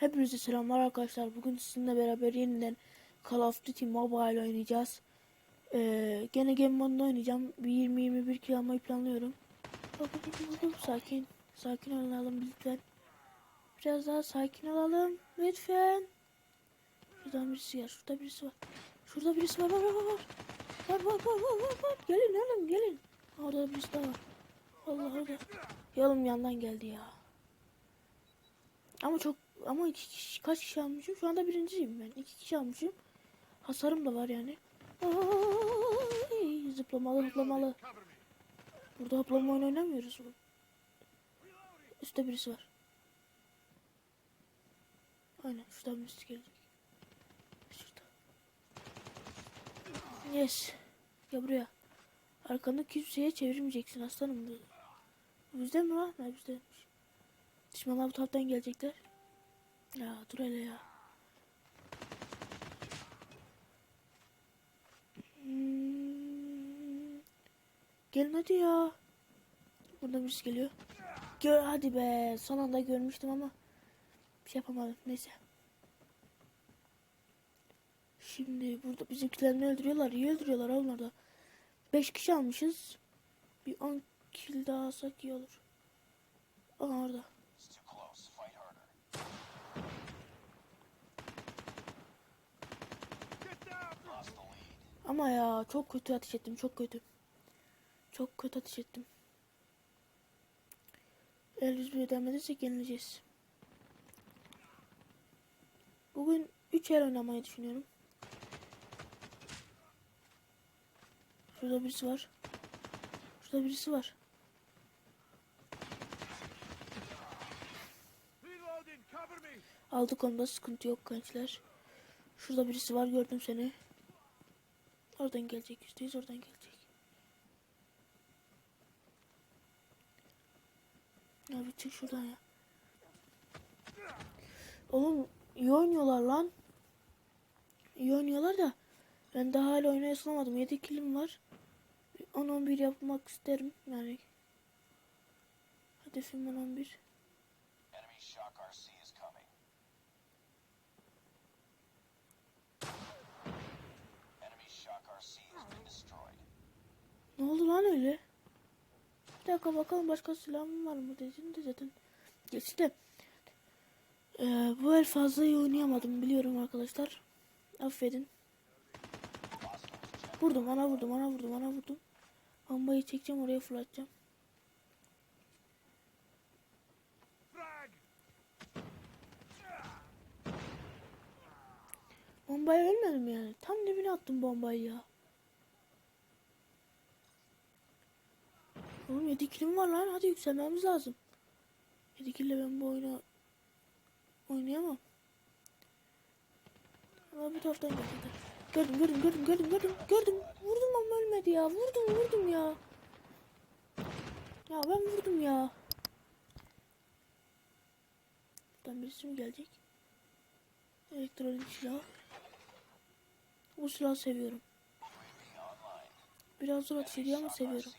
Hepinize selamlar arkadaşlar. Bugün sizinle beraber yeniden Call of Duty Mobile oynayacağız. Ee, gene Game Mode'da oynayacağım. Bir 20-21 kill almayı planlıyorum. Sakin. Sakin olalım lütfen. Biraz daha sakin olalım. Lütfen. Şuradan birisi gel. Şurada birisi var. Şurada birisi var. Var var var. Var var var var var. var. Gelin oğlum gelin. Orada birisi daha var. Allah orada. Yolum yandan geldi ya. Ama çok ama iki kişi, kaç kişi almışım? Şu anda birinciyim ben. İki kişi almışım. Hasarım da var yani. Ay, zıplamalı zıplamalı. Burada hoplama oyunu oynamıyoruz. Üstte birisi var. Aynen şuradan birisi gelecek. Şurada. Yes. Ya buraya. Arkanı kimseye çevirmeyeceksin aslanım. Bu Bizde mi lan? Ha bizdeymiş. Düşmanlar bu taraftan gelecekler. Ya dur hele ya. Hmm. Gelin hadi ya. Burada birisi geliyor. Gör hadi be. Son anda görmüştüm ama bir şey yapamadım. Neyse. Şimdi burada bizimkilerini öldürüyorlar. İyi öldürüyorlar oğlum orada. 5 kişi almışız. Bir 10 kill daha alsak iyi olur. Aa orada. Ama ya çok kötü ateş ettim. Çok kötü. Çok kötü ateş ettim. Eğer biz bir ödemediysek yenileceğiz. Bugün 3 el oynamayı düşünüyorum. Şurada birisi var. Şurada birisi var. Aldık onda sıkıntı yok gençler. Şurada birisi var gördüm seni. Oradan gelecek yüzdeyiz oradan gelecek. Abi çık şuradan ya. Oğlum iyi oynuyorlar lan. İyi oynuyorlar da ben daha hala oynaya ısınamadım. 7 kilim var. 10-11 yapmak isterim yani. Hedefim 10-11. Ne oldu lan öyle? Bir dakika bakalım başka silahım var mı dedin de zaten geçti. Ee, bu el fazla iyi oynayamadım biliyorum arkadaşlar. Affedin. Vurdum ana vurdum ana vurdum ana vurdum. Bombayı çekeceğim oraya fırlatacağım. Frag. Bombayı ölmedim yani. Tam dibine attım bombayı ya. Oğlum 7 kilim var lan. Hadi yükselmemiz lazım. 7 kille ben bu oyunu oynayamam. Ama bu taraftan geldi. Gördüm gördüm gördüm gördüm gördüm gördüm. Vurdum ama ölmedi ya. Vurdum vurdum ya. Ya ben vurdum ya. Buradan birisi mi gelecek? Elektronik silah. Bu silahı seviyorum. Biraz zor ateş ediyor ama seviyorum.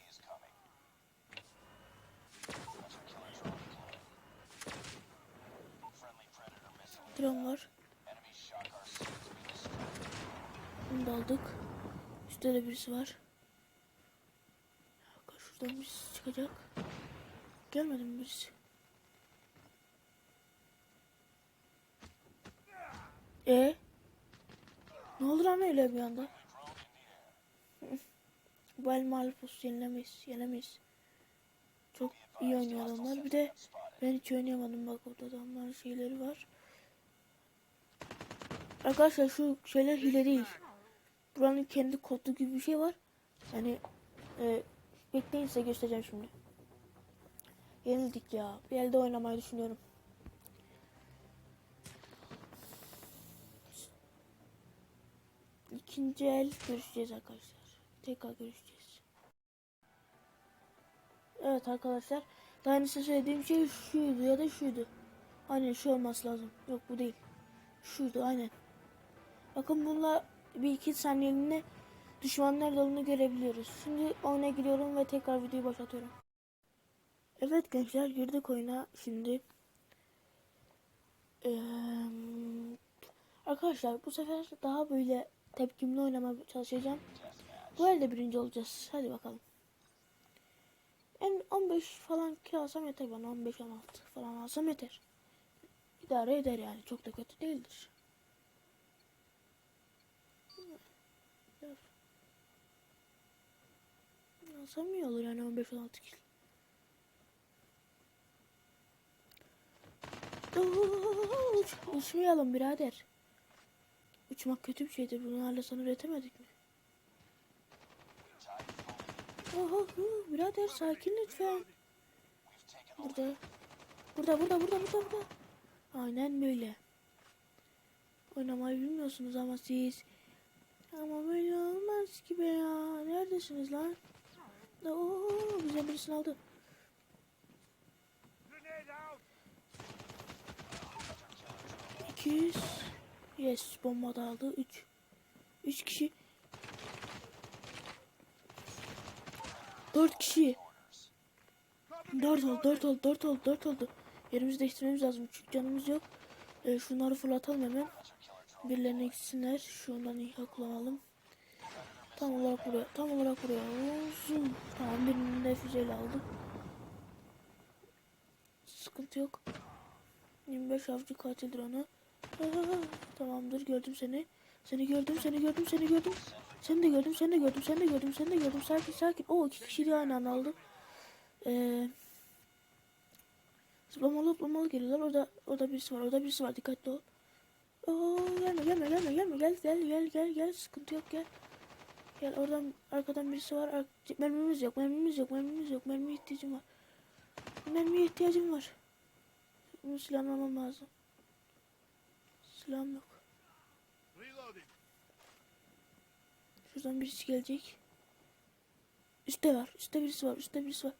Drone var. Bunu da aldık. Üstte de birisi var. Şuradan birisi çıkacak. Gelmedi mi birisi? E Ne oldu lan öyle bir anda? Bu el Malphus yenilemeyiz. Yenemeyiz. Çok iyi oynuyor adamlar. Bir de ben hiç oynayamadım. Bak orada adamların şeyleri var. Arkadaşlar şu şeyler hile değil. Buranın kendi kodu gibi bir şey var. Yani e, bekleyin size göstereceğim şimdi. Yenildik ya. Bir elde oynamayı düşünüyorum. İkinci el görüşeceğiz arkadaşlar. Tekrar görüşeceğiz. Evet arkadaşlar. Daha önce söylediğim şey şuydu ya da şuydu. Aynen şu olması lazım. Yok bu değil. Şuydu aynen. Bakın bununla bir iki saniyeliğine düşman nerede olduğunu görebiliyoruz. Şimdi oyuna giriyorum ve tekrar videoyu başlatıyorum. Evet gençler girdik oyuna şimdi. Eee, arkadaşlar bu sefer daha böyle tepkimli oynamaya çalışacağım. Bu elde birinci olacağız. Hadi bakalım. En 15 falan kill alsam yeter bana. 15-16 falan alsam yeter. İdare eder yani. Çok da kötü değildir. Alsam yani 15-16 kill. Oo, Uç, uçmayalım birader. Uçmak kötü bir şeydir. Bunu hala sana üretemedik mi? Oho, birader sakin lütfen. Burada. Burada, burada, burada, burada, burada. Aynen böyle. Oynamayı bilmiyorsunuz ama siz. Ama böyle olmaz ki be ya. Neredesiniz lan? Oo, bize birisini aldı. 200. Yes, bomba da aldı. 3. 3 kişi. 4 kişi. 4 oldu, 4 oldu, 4 oldu, 4 oldu. Yerimizi değiştirmemiz lazım çünkü canımız yok. Ee, şunları fırlatalım hemen. Birilerine gitsinler. Şundan İHA kullanalım. Tam olarak buraya, tam olarak buraya olsun. Tamam birini de füzeyle aldık. Sıkıntı yok. 25 avcı katil drone'u. Tamamdır gördüm seni. Seni gördüm, seni gördüm, seni gördüm. Seni de gördüm, seni de gördüm, seni de gördüm, seni de gördüm. Sakin sakin. O iki kişi de aynı anda aldı. Ee, zıplamalı zıplamalı geliyorlar. Orada orada birisi var. Orada birisi var. Dikkatli ol. Oo, gelme gelme gelme gelme gel gel gel gel gel sıkıntı yok gel. Gel oradan arkadan birisi var. Ar mermimiz yok mermimiz yok mermimiz yok mermiye ihtiyacım var. Mermiye ihtiyacım var. Bunu silahını almam lazım. Silahım yok. Şuradan birisi gelecek. Üste var. Üste birisi var. Üste birisi var.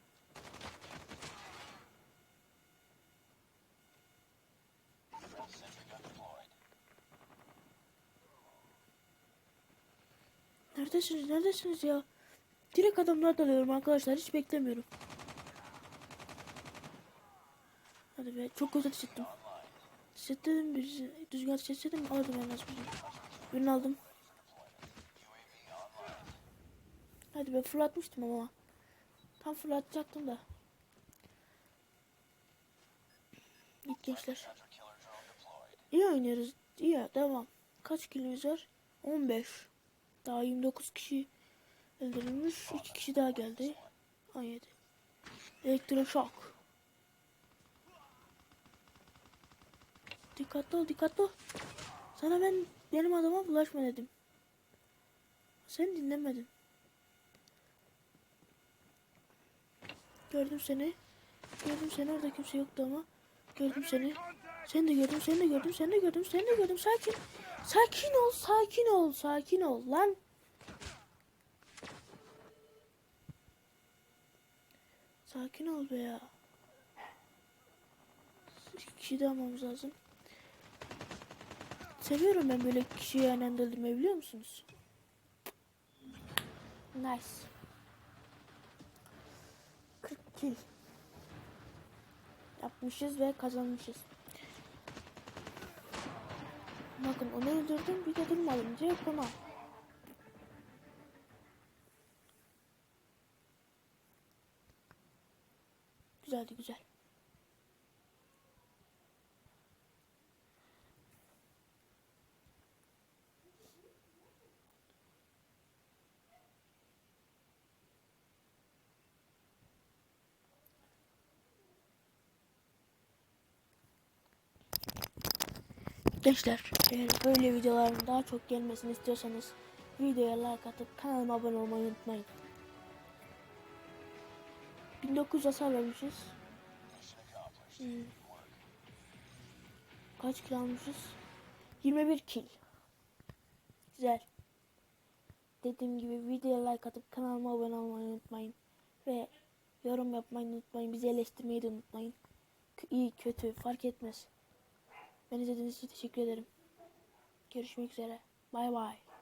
Neredesiniz? Neredesiniz ya? Direkt adamlar dalıyorum arkadaşlar. Hiç beklemiyorum. Hadi be. Çok kötü hissettim. Hissettim birisi. Düzgün hissettim. Aldım en az birini. Birini aldım. Hadi be fırlatmıştım ama. Tam fırlatacaktım da. Git gençler. İyi oynuyoruz. İyi devam. Kaç kilomuz var? 15. Daha 29 kişi öldürülmüş. 2 kişi daha geldi. 17. Elektroşok. Dikkatli ol dikkatli ol. Sana ben benim adama bulaşma dedim. Sen dinlemedin. Gördüm seni. Gördüm seni orada kimse yoktu ama. Gördüm seni. Seni de gördüm, seni de gördüm, seni de gördüm, seni de gördüm. Sakin. Sakin ol, sakin ol, sakin ol lan. Sakin ol be ya. Kişi de almamız lazım. Seviyorum ben böyle kişiyi aynı anda öldürmeyi biliyor musunuz? Nice. 40 kill. Yapmışız ve kazanmışız. Bakın onu öldürdüm bir de durmadım. Direkt ona. Güzeldi güzel. Gençler eğer böyle videoların daha çok gelmesini istiyorsanız videoya like atıp kanalıma abone olmayı unutmayın. 1900 hasar vermişiz. Hmm. Kaç kill almışız? 21 kill. Güzel. Dediğim gibi videoya like atıp kanalıma abone olmayı unutmayın. Ve yorum yapmayı unutmayın. Bizi eleştirmeyi de unutmayın. İyi kötü fark etmez. Beni izlediğiniz için teşekkür ederim. Görüşmek üzere. Bay bay.